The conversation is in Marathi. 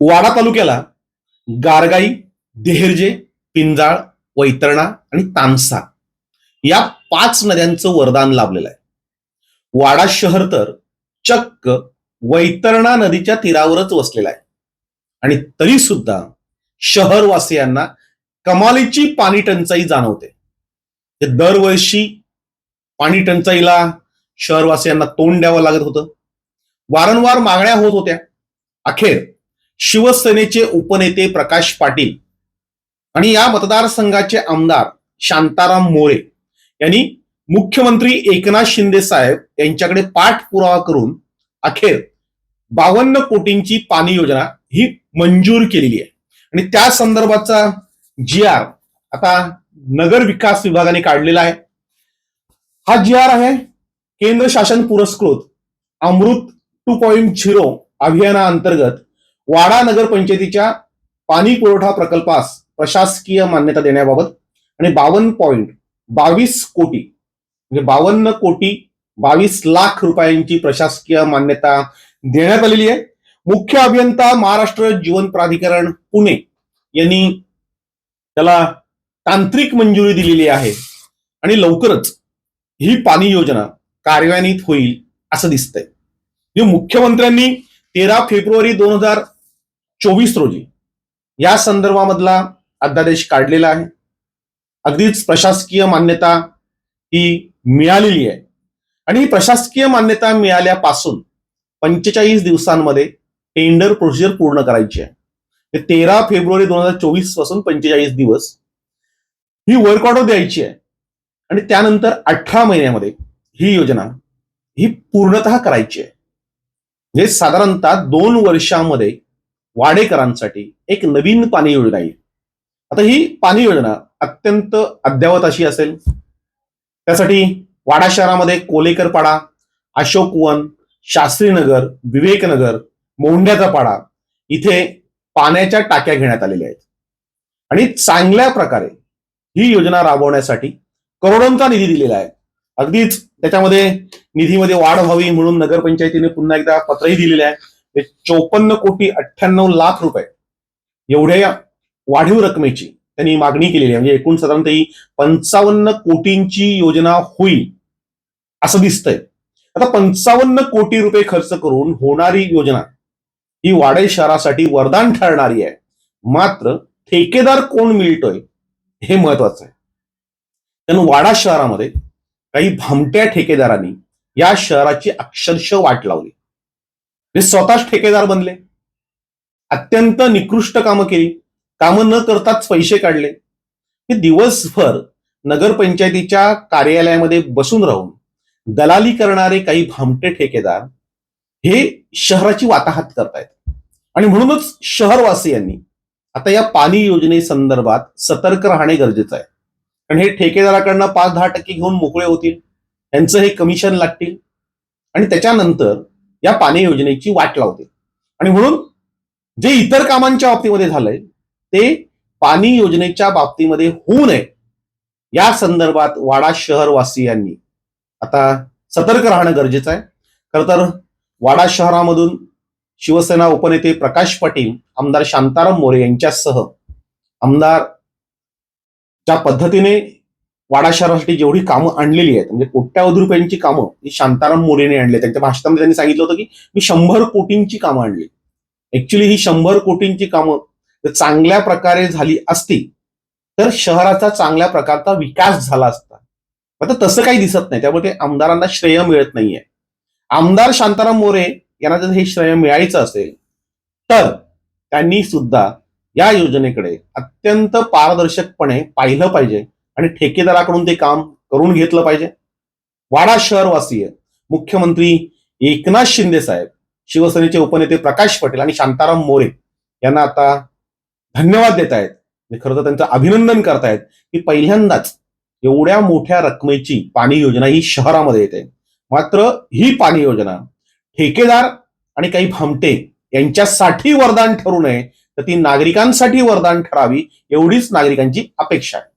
वाडा तालुक्याला गारगाई देहरजे पिंजाळ वैतरणा आणि तानसा या पाच नद्यांचं वरदान लाभलेलं आहे. वाडा शहर तर चक्क वैतरणा नदीच्या तीरावरच वसलेला आहे. आणि तरी सुद्धा शहरवासियांना कमालीची पाणी टंचाई जाणवते. ते दरवर्षी पाणी टंचाईला शहरवासियांना तोंड द्यावं लागत होतं. वारंवार मागण्या होत होत्या. अखेर शिवसेनेचे उपनेते प्रकाश पाटील आणि या मतदारसंघाचे आमदार शांताराम मोरे यांनी मुख्यमंत्री एकनाथ शिंदे साहेब यांच्याकडे पाठपुरावा करून अखेर बावन्न कोटींची पाणी योजना ही मंजूर केलेली आहे. आणि त्या संदर्भाचा जी आर आता नगर विकास विभागाने काढलेला आहे. हा जी आर आहे केंद्र शासन पुरस्कृत अमृत टू पॉइंट झिरो अभियानाअंतर्गत वाडा नगरपंचायतीच्या पाणी पुरवठा प्रकल्पास प्रशासकीय मान्यता देण्याबाबत आणि बावन्न पॉईंट बावीस कोटी म्हणजे बावन्न कोटी बावीस लाख रुपयांची प्रशासकीय मान्यता देण्यात आलेली आहे. मुख्य अभियंता महाराष्ट्र जीवन प्राधिकरण पुणे यांनी त्याला तांत्रिक मंजुरी दिलेली आहे आणि लवकरच ही पाणी योजना कार्यान्वित होईल असं दिसतंय. म्हणजे मुख्यमंत्र्यांनी तेरा फेब्रुवारी दोन हजार चोवीस रोजी. या संदर्भामधला अध्यादेश काढलेला आहे. अगदीच प्रशासकीय मान्यता ही मिळालेली आहे. आणि ही प्रशासकीय मान्यता मिळाल्यापासून पंचेचाळीस दिवसांमध्ये टेंडर प्रोसिजर पूर्ण करायची आहे. तेरा फेब्रुवारी दोन हजार चोवीसपासून पंचेचाळीस दिवस ही वर्क ऑर्डर द्यायची आहे. आणि त्यानंतर अठरा महिन्यामध्ये ही योजना ही पूर्णतः करायची आहे. म्हणजे साधारणतः दोन वर्षामध्ये वाडेकरांसाठी एक नवीन पाणी योजना येईल. आता ही पाणी योजना अत्यंत अद्ययावत अशी असेल. त्यासाठी वाडा शहरामध्ये कोलेकर पाडा अशोकवन शास्त्रीनगर विवेकनगर मोंढ्याचा पाडा इथे पाण्याच्या टाक्या घेण्यात आलेल्या आहेत. आणि चांगल्या प्रकारे ही योजना राबवण्यासाठी करोडोंचा निधी दिलेला आहे. अगदीच त्याच्यामध्ये निधीमध्ये वाढ व्हावी म्हणून नगरपंचायतीने पुन्हा एकदा पत्रही दिलेले आहे. चौपन्न कोटी अठ्ठ्याण्णव लाख रुपये. एवढ्या वाढीव रकमेची त्यांनी मागणी केलेली आहे. म्हणजे एकूण साधारणतः ही पंचावन्न कोटींची योजना होईल असं दिसतंय. आता पंचावन्न कोटी रुपये खर्च करून होणारी योजना ही वाडे शहरासाठी वरदान ठरणारी आहे. मात्र ठेकेदार कोण मिळतोय हे महत्वाचं आहे. कारण वाडा शहरामध्ये काही भामट्या ठेकेदारांनी या शहराची अक्षरशः वाट लावली. ते स्वतःच ठेकेदार बनले. अत्यंत निकृष्ट कामं केली. कामं न करताच पैसे काढले. हे दिवसभर नगरपंचायतीच्या कार्यालयामध्ये बसून राहून दलाली करणारे काही भामटे ठेकेदार हे शहराची वाताहत करतायत. आणि म्हणूनच शहरवासियांनी आता या पाणी योजनेसंदर्भात सतर्क राहणे गरजेचं आहे. कारण हे ठेकेदाराकडनं पाच दहा टक्के घेऊन मोकळे होतील. त्यांचं हे कमिशन लागतील. आणि त्याच्यानंतर या पाणी योजनेची वाट लावते. आणि म्हणून जे इतर कामांच्या बाबतीमध्ये झालंय ते पाणी योजनेच्या बाबतीमध्ये होऊ नये. या संदर्भात वाडा शहरवासियांनी आता सतर्क राहणं गरजेचं आहे. खरं तर वाडा शहरामधून शिवसेना उपनेते प्रकाश पाटील आमदार शांताराम मोरे यांच्यासह आमदार ज्या पद्धतीने वाडा शहरासाठी जेवढी कामं आणलेली आहेत म्हणजे कोट्यावधी रुपयांची कामं ही शांताराम मोरेने आणली. त्यांच्या भाषणामध्ये त्यांनी सांगितलं होतं की मी शंभर कोटींची कामं आणली. ऍक्च्युली ही शंभर कोटींची कामं जर चांगल्या प्रकारे झाली असती तर शहराचा चांगल्या प्रकारचा विकास झाला असता. आता तसं काही दिसत नाही त्यामुळे ते आमदारांना श्रेय मिळत नाहीये. आमदार शांताराम मोरे यांना जर हे श्रेय मिळायचं असेल तर त्यांनी सुद्धा या योजनेकडे अत्यंत पारदर्शकपणे पाहिलं पाहिजे. आणि ठेकेदाराकडून ते काम करून घेतलं पाहिजे. वाडा शहरवासीय मुख्यमंत्री एकनाथ शिंदे साहेब शिवसेनेचे उपनेते प्रकाश पटेल आणि शांताराम मोरे यांना आता धन्यवाद देत आहेत. खरं तर त्यांचं अभिनंदन करतायत की पहिल्यांदाच एवढ्या मोठ्या रकमेची पाणी योजना ही शहरामध्ये येते. मात्र ही पाणी योजना ठेकेदार आणि काही भामटे यांच्यासाठी वरदान ठरू नये तर ती नागरिकांसाठी वरदान ठरावी एवढीच नागरिकांची अपेक्षा आहे.